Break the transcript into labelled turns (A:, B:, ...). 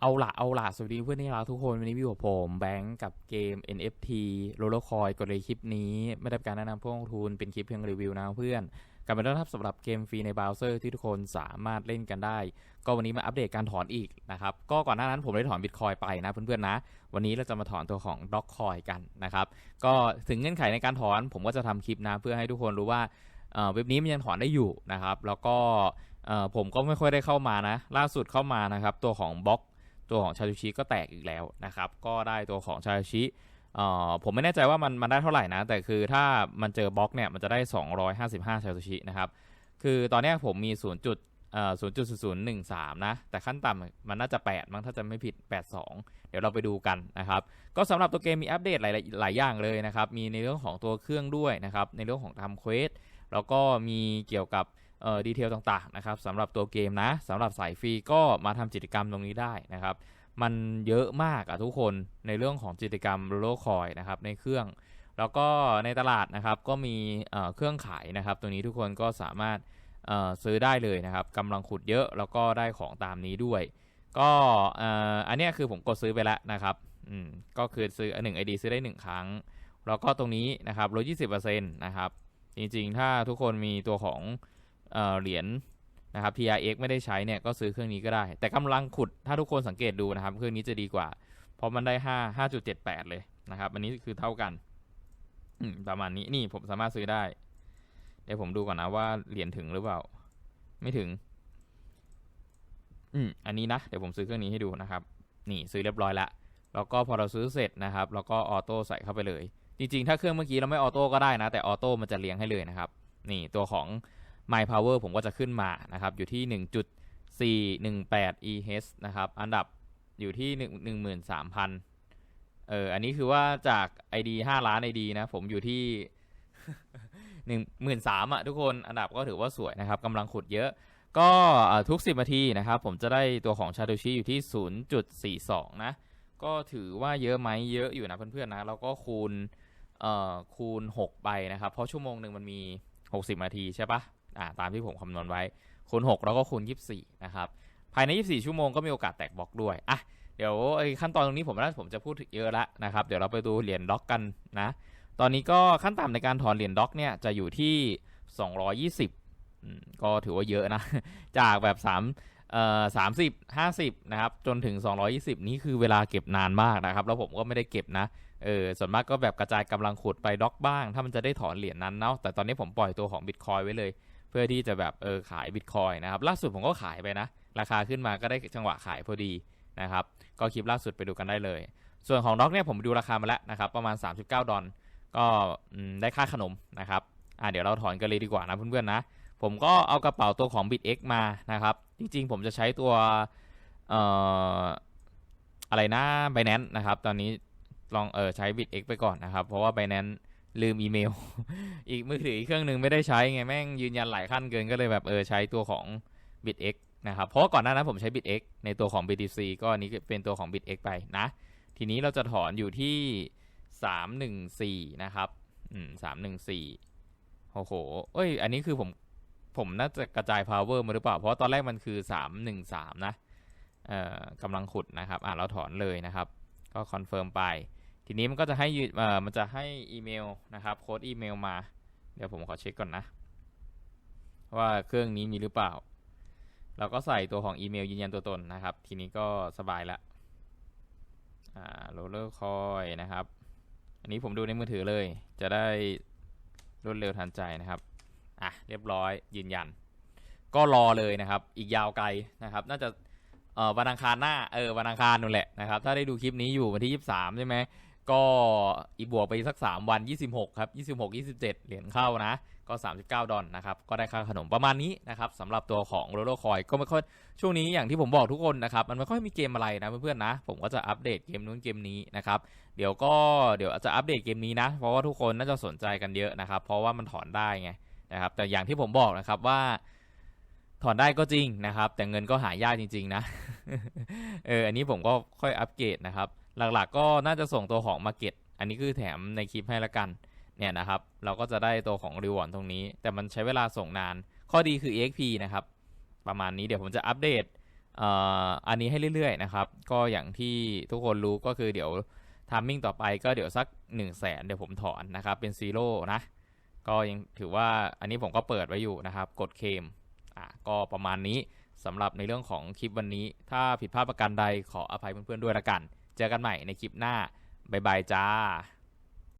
A: เอาละเอาละสวัสดีเพื่อนที่รักทุกคน วันนี้พี่กับผมแบงก์กับเกม NFT โรลล์คอยกดเลยคลิปนี้ไม่ได้เป็นการแนะนำผู้ลงทุนเป็นคลิปเพียงรีวิวนะเพื่อนกลับมาต้อนรับสำหรับเกมฟรีในเบราว์เซอร์ที่ทุกคนสามารถเล่นกันได้ ก็วันนี้มาอัปเดตการถอนอีกนะครับ ก็ก่อนหน้านั้นผมได้ถอนบิตคอยไปนะเพื่อนๆนะ วันนี้เราจะมาถอนตัวของด็อกคอยกันนะครับ ก็ถึงเงื่อนไขในการถอนผมก็จะทำคลิปนะเพื่อให้ทุกคนรู้ว่าเว็บนี้มันยังถอนได้อยู่นะครับ แล้วก็ผมก็ไม่ค่อยได้เข้ามานะ ล่าสุดเข้ามานะครับตัวของบล็อก ตัวของชาชูชิก็แตกอีกแล้วนะครับ ก็ได้ตัวของชาชูชิผมไม่แน่ใจว่ามันมันได้เท่าไหร่นะ แต่คือถ้ามันเจอบล็อกเนี่ยมันจะได้ 255 ชาชูชินะครับ คือตอนนี้ผมมี 0. จุดเอ่อ0.0013นะ แต่ขั้นต่ำมันน่าจะ8มั้งถ้าจะไม่ผิด 82 เดี๋ยวเราไปดูกันนะครับ ก็สำหรับตัวเกมมีอัปเดตหลายหลายอย่างเลยนะครับ มีในเรื่องของตัวเครื่องด้วยนะครับ ในเรื่องของทำเควสแล้วก็มีเกี่ยวกับ ดีเทลต่างๆนะครับสำหรับตัวเกมนะสำหรับสายฟรีก็มาทำกิจกรรมตรงนี้ได้นะครับ มันเยอะมากอะทุกคนในเรื่องของกิจกรรมโลคอยนะครับในเครื่อง แล้วก็ในตลาดนะครับก็มีเครื่องขายนะครับตรงนี้ทุกคนก็สามารถเอ่อซื้อได้เลยนะครับกำลังขุดเยอะแล้วก็ได้ของตามนี้ด้วย ก็เอ่ออันนี้คือผมกดซื้อไปแล้วนะครับอืมก็คือซื้อหนึ่งไอดีซื้อได้หนึ่งครั้ง แล้วก็ตรงนี้นะครับลดยี่สิบเปอร์เซ็นต์นะครับจริงๆ ถ้าทุกคนมีตัวของ เหรียญนะครับ TRX ไม่ได้ใช้เนี่ยก็ซื้อเครื่องนี้ก็ได้ แต่กำลังขุดถ้าทุกคนสังเกตดูนะครับ เครื่องนี้จะดีกว่า เพราะมันได้ห้าห้าจุดเจ็ดแปดเลยนะครับอันนี้คือเท่ากันประมาณนี้นี่ผมสามารถซื้อได้ เดี๋ยวผมดูก่อนนะว่าเหรียญถึงหรือเปล่า ไม่ถึง อืมอันนี้นะเดี๋ยวผมซื้อเครื่องนี้ให้ดูนะครับ นี่ซื้อเรียบร้อยละแล้วก็พอเราซื้อเสร็จนะครับ แล้วก็ออโต้ใส่เข้าไปเลย จริงๆ ถ้าเครื่องเมื่อกี้เราไม่ออโต้ก็ได้นะ แต่ออโต้มันจะเลี้ยงให้เลยนะครับ นี่ตัวของ My Power ผมก็จะขึ้นมานะครับ อยู่ที่ 1.418 EH นะครับ อันดับอยู่ที่ 1 13,000 เออ อันนี้คือว่าจาก ID 5 ล้าน ID นะ ผมอยู่ที่ 13,000อะทุกคน อันดับก็ถือว่าสวยนะครับกำลังขุดเยอะ ก็ทุก 10นาทีนะครับ ผมจะได้ตัวของชาโดชิอยู่ที่ 0.42 นะ ก็ถือว่าเยอะไหมเยอะอยู่นะเพื่อนๆนะ แล้วก็คูณ เอ่อ คูณ 6 ไปนะครับ เพราะชั่วโมงหนึ่งมันมี 60นาทีใช่ปะ อ่าตามที่ผมคำนวณไว้คูณ6แล้วก็คูณ24นะครับภายใน 24 ชั่วโมงก็มีโอกาสแตกบล็อกด้วยอะเดี๋ยวไอ้ขั้นตอนตรงนี้ผมว่าผมจะพูดถึงเยอะละนะครับเดี๋ยวเราไปดูเหรียญด็อกกันนะตอนนี้ก็ขั้นต่ำในการถอนเหรียญด็อกเนี่ยจะอยู่ที่ 220อืมก็ถือว่าเยอะนะ จากแบบ3เอ่อ30 50 นะครับ จนถึง 220 นี่คือเวลาเก็บนานมากนะครับ แล้วผมก็ไม่ได้เก็บนะเออส่วนมากก็แบบกระจายกำลังขุดไปด็อกบ้าง ถ้ามันจะได้ถอนเหรียญนั้นเนาะแต่ตอนนี้ผมปล่อยตัวของบิตคอยไว้เลย เพื่อที่จะแบบเออขายบิตคอยนะครับล่าสุดผมก็ขายไปนะ ราคาขึ้นมาก็ได้จังหวะขายพอดีนะครับก็คลิปล่าสุดไปดูกันได้เลย ส่วนของด็อกเนี่ยผมดูราคามาแล้วนะครับประมาณ 39 ดอลก็ได้ค่าขนมนะครับอ่าเดี๋ยวเราถอนกันเลยดีกว่านะเพื่อนๆนะผมก็เอากระเป๋าตัวของ BitX มานะครับ จริงๆ ผมจะใช้ตัวเอ่ออะไรนะ Binance นะครับ ตอนนี้ลองเออใช้ BitX ไปก่อนนะครับ เพราะว่า Binance ลืมอีเมล อีกมือถืออีกเครื่องหนึ่งไม่ได้ใช้ไงแม่งยืนยันหลายขั้นเกินก็เลยแบบเออใช้ตัวของ BitX นะครับเพราะก่อนหน้านั้นผมใช้ BitX ในตัวของ BTC ก็อันนี้เป็นตัวของ BitX ไปนะ ทีนี้เราจะถอนอยู่ที่ 314 นะครับอืม314 โอ้โห เอ้ย อันนี้คือผมผมน่าจะกระจาย power มาหรือเปล่า เพราะตอนแรกมันคือ 313 นะ เอ่อกำลังขุดนะครับ อ่าเราถอนเลยนะครับ ก็คอนเฟิร์มไป ทีนี้มันก็จะให้เอ่อมันจะให้อีเมลนะครับโค้ดอีเมลมา เดี๋ยวผมขอเช็คก่อนนะ ว่าเครื่องนี้มีหรือเปล่า เราก็ใส่ตัวของอีเมลยืนยันตัวตนนะครับ ทีนี้ก็สบายละอ่าโรลเลอร์คอยนะครับ อันนี้ผมดูในมือถือเลย จะได้รวดเร็วทันใจนะครับอะเรียบร้อยยืนยัน ก็รอเลยนะครับ อีกยาวไกลนะครับ น่าจะเอ่อวันอังคารหน้าเออวันอังคารนู่นแหละนะครับ ถ้าได้ดูคลิปนี้อยู่วันที่ 23 ใช่ไหม ก็อีบวกไปสัก 3 วัน 26 ครับ 26 27 เหรียญเข้านะ ก็ 39 ดอลนะครับ ก็ได้ค่าขนมประมาณนี้นะครับสำหรับตัวของโรโลคอยก็ไม่ค่อยช่วงนี้อย่างที่ผมบอกทุกคนนะครับ มันไม่ค่อยมีเกมอะไรนะเพื่อนๆนะ ผมก็จะอัปเดตเกมนู้นเกมนี้นะครับ เดี๋ยวก็เดี๋ยวจะอัปเดตเกมนี้นะ เพราะว่าทุกคนน่าจะสนใจกันเยอะนะครับ เพราะว่ามันถอนได้ไงนะครับ แต่อย่างที่ผมบอกนะครับว่าถอนได้ก็จริงนะครับ แต่เงินก็หายากจริง ๆ นะ เออ อันนี้ผมก็ค่อยอัปเกรดนะครับ หลักๆก็น่าจะส่งตัวของมาเก็ตอันนี้คือแถมในคลิปให้ละกันเนี่ยนะครับ เราก็จะได้ตัวของรีวอร์ดตรงนี้ แต่มันใช้เวลาส่งนาน ข้อดีคือ EXP นะครับ ประมาณนี้เดี๋ยวผมจะอัปเดตอันนี้ให้เรื่อยๆนะครับ ก็อย่างที่ทุกคนรู้ก็คือเดี๋ยวทามมิ่งต่อไปก็เดี๋ยวสัก 1 0 0 0 0แสนเดี๋ยวผมถอนนะครับ เป็นซีโร่นะ ก็ยังถือว่าอันนี้ผมก็เปิดไว้อยู่นะครับ กดเคมอะก็ประมาณนี้สำหรับในเรื่องของคลิปวันนี้ ถ้าผิดพลาดประการใดขออภัยเพื่อนๆด้วยละกัน เจอกันใหม่ในคลิปหน้า บ๊ายบายจ้า